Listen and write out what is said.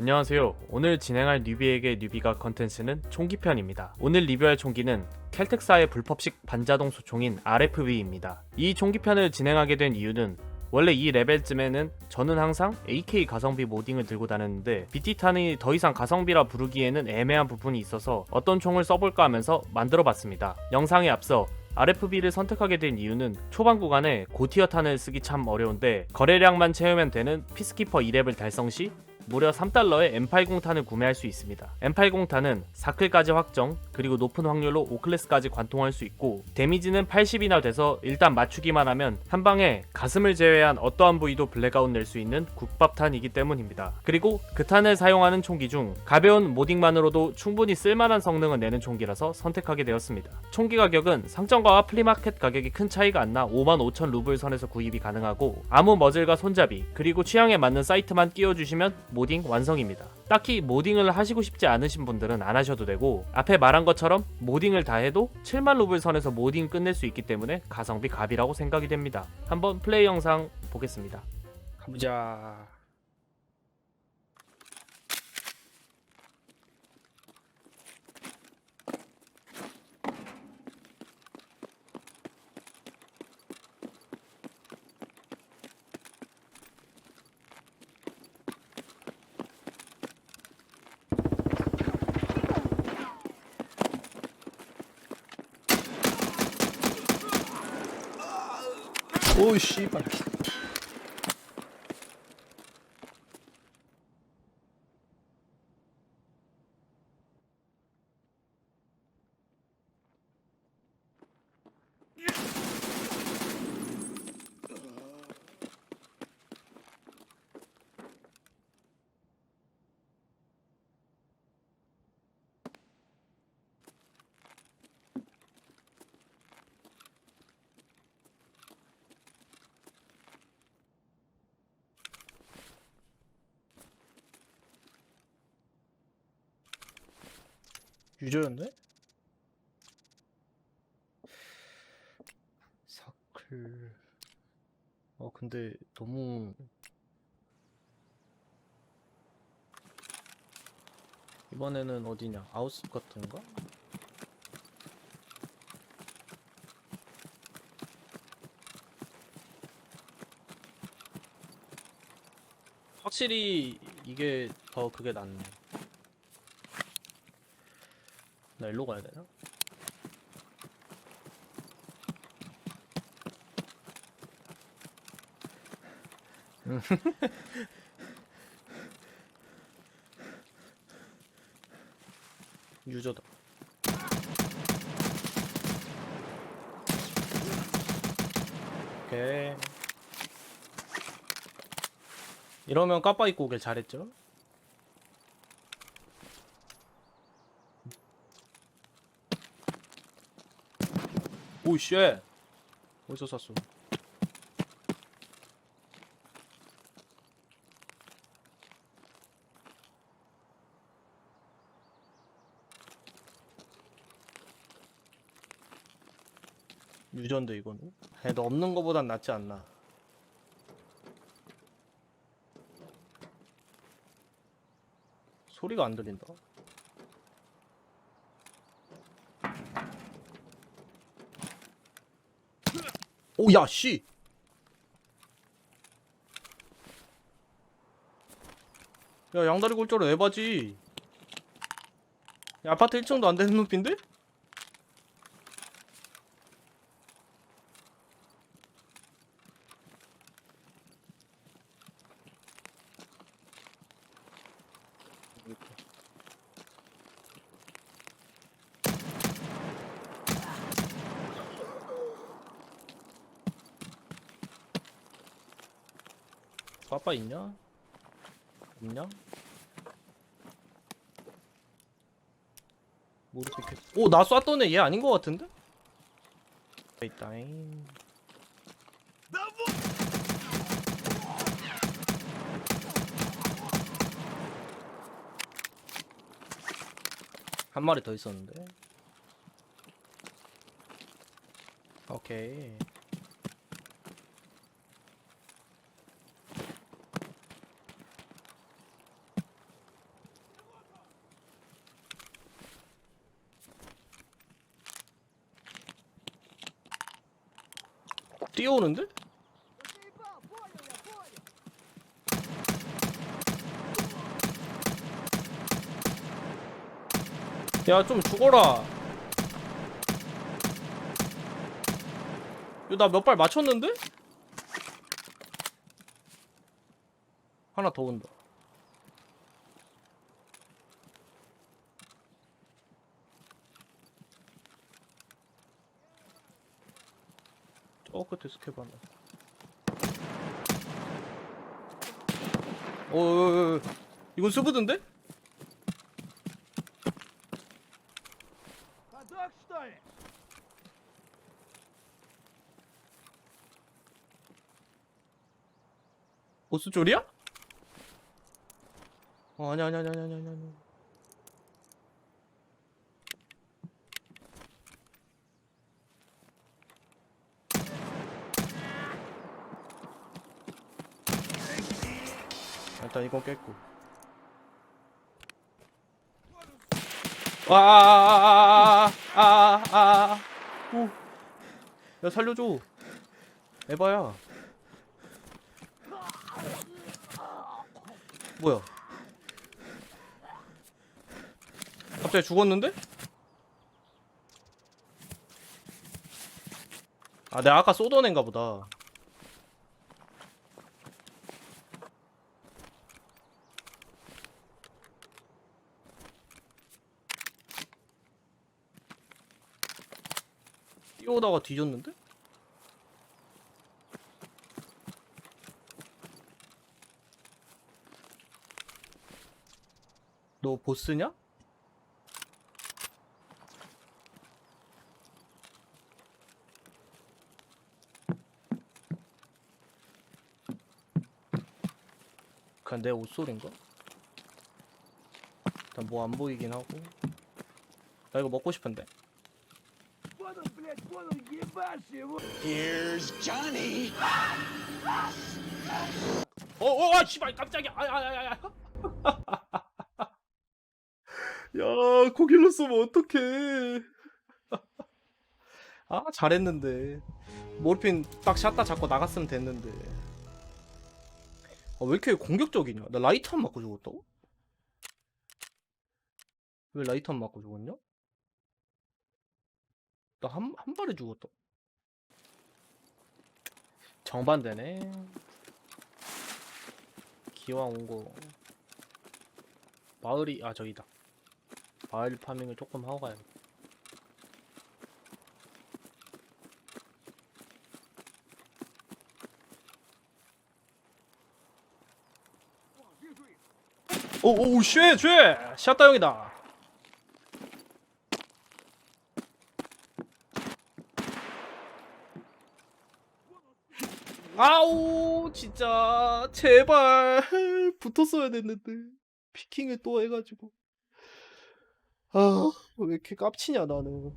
안녕하세요. 오늘 진행할 뉴비에게 뉴비가 컨텐츠는 총기편입니다. 오늘 리뷰할 총기는 켈텍사의 불법식 반자동 소총인 RFV입니다. 이 총기편을 진행하게 된 이유는 원래 이 레벨쯤에는 저는 항상 AK 가성비 모딩을 들고 다녔는데 BT탄이 더 이상 가성비라 부르기에는 애매한 부분이 있어서 어떤 총을 써볼까 하면서 만들어 봤습니다. 영상에 앞서 RFB를 선택하게 된 이유는 초반 구간에 고티어 탄을 쓰기 참 어려운데 거래량만 채우면 되는 피스키퍼 2렙을 달성 시 무려 3달러에 M80 탄을 구매할 수 있습니다. M80 탄은 4클까지 확정, 그리고 높은 확률로 5클래스까지 관통할 수 있고 데미지는 80이나 돼서 일단 맞추기만 하면 한 방에 가슴을 제외한 어떠한 부위도 블랙아웃 낼 수 있는 국밥탄이기 때문입니다. 그리고 그 탄을 사용하는 총기 중 가벼운 모딩만으로도 충분히 쓸만한 성능을 내는 총기라서 선택하게 되었습니다. 총기 가격은 상점과 플리마켓 가격이 큰 차이가 안 나 55,000 루블 선에서 구입이 가능하고 아무 머즐과 손잡이 그리고 취향에 맞는 사이트만 끼워주시면 모딩 완성입니다. 딱히 모딩을 하시고 싶지 않으신 분들은 안 하셔도 되고 앞에 말한 것처럼 모딩을 다 해도 7만 루블 선에서 모딩 끝낼 수 있기 때문에 가성비 갑이라고 생각이 됩니다. 한번 플레이 영상 보겠습니다. 가보자. 오씨 유저였네? 사클. 어, 근데 너무. 이번에는 어디냐? 아웃스 같은가? 확실히 이게 더 그게 낫네. 나 일로 가야 되나? 유저다. 오케이. 이러면 까빠 입고 오길 잘했죠? 오, 쉣! 어디서 샀어? 유전데 이거는? 해도 없는 거보단 낫지 않나? 소리가 안 들린다. 오, 야, 씨! 야, 양다리 골조를 에바지. 야, 아파트 1층도 안 되는 눕인데? 빠빠 있냐? 없냐? 모르겠겠어. 오, 나 쐈던 애얘 아닌 것 같은데? 있다잉. 한 마리 더 있었는데. 오케이. 뛰어오는데? 야 좀 죽어라 나몇 발 맞췄는데? 하나 더 온다 어 끝에 스케프 한다 오 이건 스브든데? 보스 쪽이야? 어 아니 아니 아니 아니 아니 일단 이건 깼고 와아아아아아아야 살려줘 에바야 뭐야? 갑자기 죽었는데? 아, 내가 아까 애인가 보다. 뛰어오다가 뒤졌는데? 너 보스냐? 그냥 내 옷소리인가? 일단 뭐 안 보이긴 하고 나 이거 먹고 싶은데 Понял, блядь, понял, ебашь его! 어어 아 씨발 깜짝이야 아야야야야 야 고길로 쏘면 어떡해 아 잘했는데 모르핀 딱 샷다 잡고 나갔으면 됐는데 아, 왜 이렇게 공격적이냐 나 라이터 안 맞고 죽었다고? 왜 라이터 안 맞고 죽었냐? 나 한 한 발에 죽었다. 정반대네. 기왕 온 거. 마을이 아 저기다. 마을 파밍을 조금 하고 가야 돼. 오오 쉣! 쉣! 샷다 형이다 아우 진짜. 제발. 붙었어야 됐는데. 피킹을 또 해가지고. 아 왜 이렇게 깝치냐 나는